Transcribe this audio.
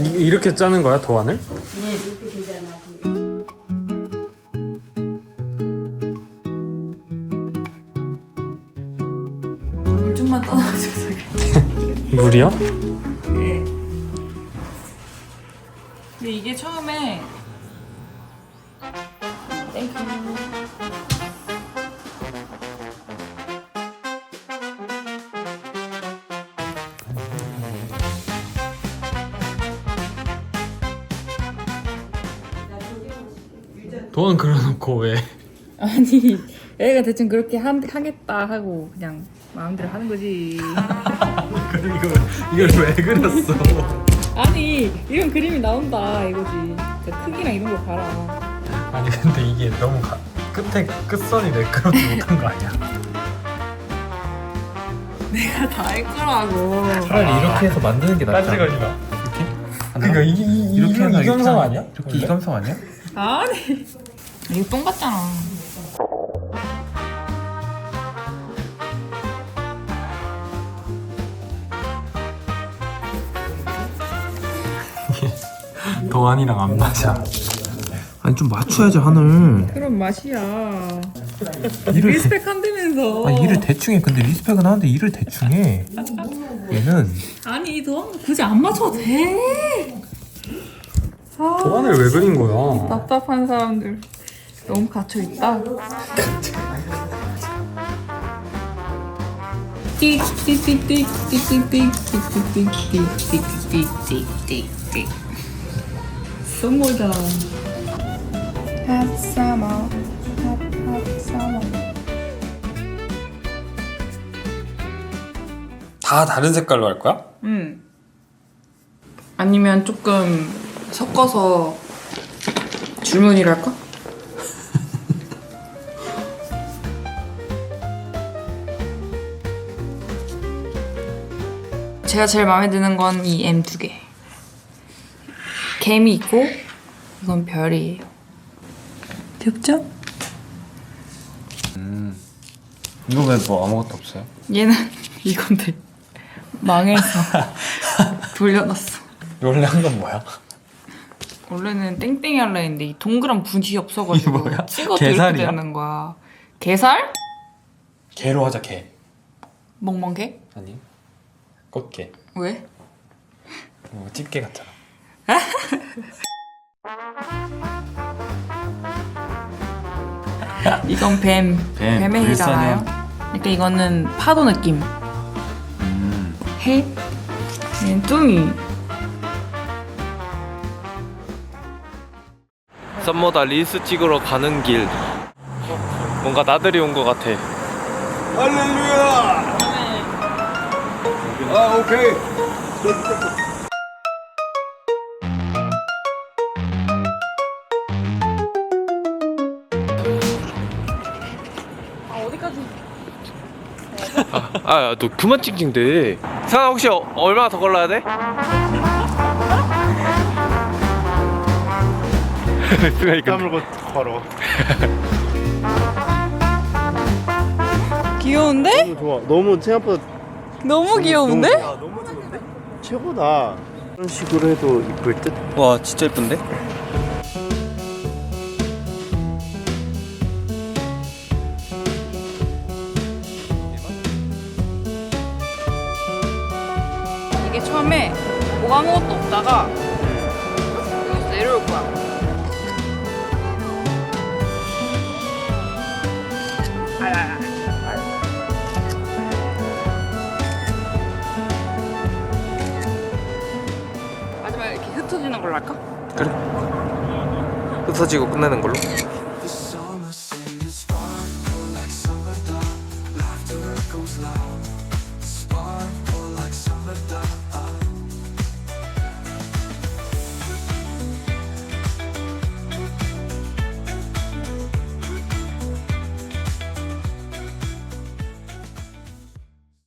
이- 이렇게 짜는 거야 도안을? 물 좀만 떠나주세요. 물이요? 네. 근데 이게 처음에 땡큐. 도안 그려놓고 왜? 아니 애가 대충 그렇게 하, 하겠다 하고 그냥 마음대로 하는 거지. 그럼 이걸 이걸 왜 그렸어? 아니 이런 그림이 나온다 이거지. 그 크기랑 이런 거 봐라. 아니 근데 이게 너무 가, 끝에 끝선이 매끄럽지 못한 거 아니야? 내가 다 할 거라고. 차라리 이렇게 해서 만드는 게 낫지 않아? 마. 그러니까 이, 이, 이, 이렇게 이런 해서 이 감성 이렇게 아니야? 이렇게 이 감성 아니야? 아니 이거 똥 같잖아. 도안이랑 안 맞아. 아니 좀 맞춰야지 하늘 그런 맛이야. 일을 대, 리스펙 한다면서. 아 일을 대충 해 근데 리스펙은 하는데 일을 대충 해 얘는 아니 너 굳이 안 맞춰도 돼. 아, 도안을 왜 그린 거야? 답답한 사람들 너무 갇혀 있다. 선물다. Hot summer, hot hot summer. 다 다른 색깔로 할 거야? 음. 아니면 조금 섞어서 줄무늬를 할까? 제가 제일 마음에 드는 건 이 M 두 개. 개미 있고 이건 별이에요. 귀엽죠? 이거 왜 뭐 아무것도 없어요? 얘는 이건데 망해서 돌려놨어. 원래 한 건 뭐야? 원래는 땡땡이 할라 했는데 이 동그란 분이 없어가지고 뭐야? 찍어도 이렇게 게살이야? 되는 거야. 게살? 개로 하자 개. 멍멍개? 아니 꽃게. 왜? 어, 집게 같잖아. 이건 뱀. 뱀, 뱀의 해잖아요. 일산형. 그러니까 이거는 파도 느낌. 음. 해? 얘는 뚱이. 썸머다 릴스 찍으러 가는 길 뭔가 나들이 온 것 같아 할렐루야! 아, 오케이. 아 어디까지? 아 너 그만 찡찡대 상아 혹시 어, 얼마나 더 걸러야 돼? 까물고 걸어. 귀여운데? 너무 좋아. 너무 생각보다 너무 귀여운데? 너무, 너무 좋은데? 최고다. 이런 식으로 해도 이쁠 듯? 와 진짜 예쁜데? 이게 처음에 뭐가 아무것도 없다가 여기서 내려올 거야. 흩어지는 걸로 할까? 흩어지고 끝내는 걸로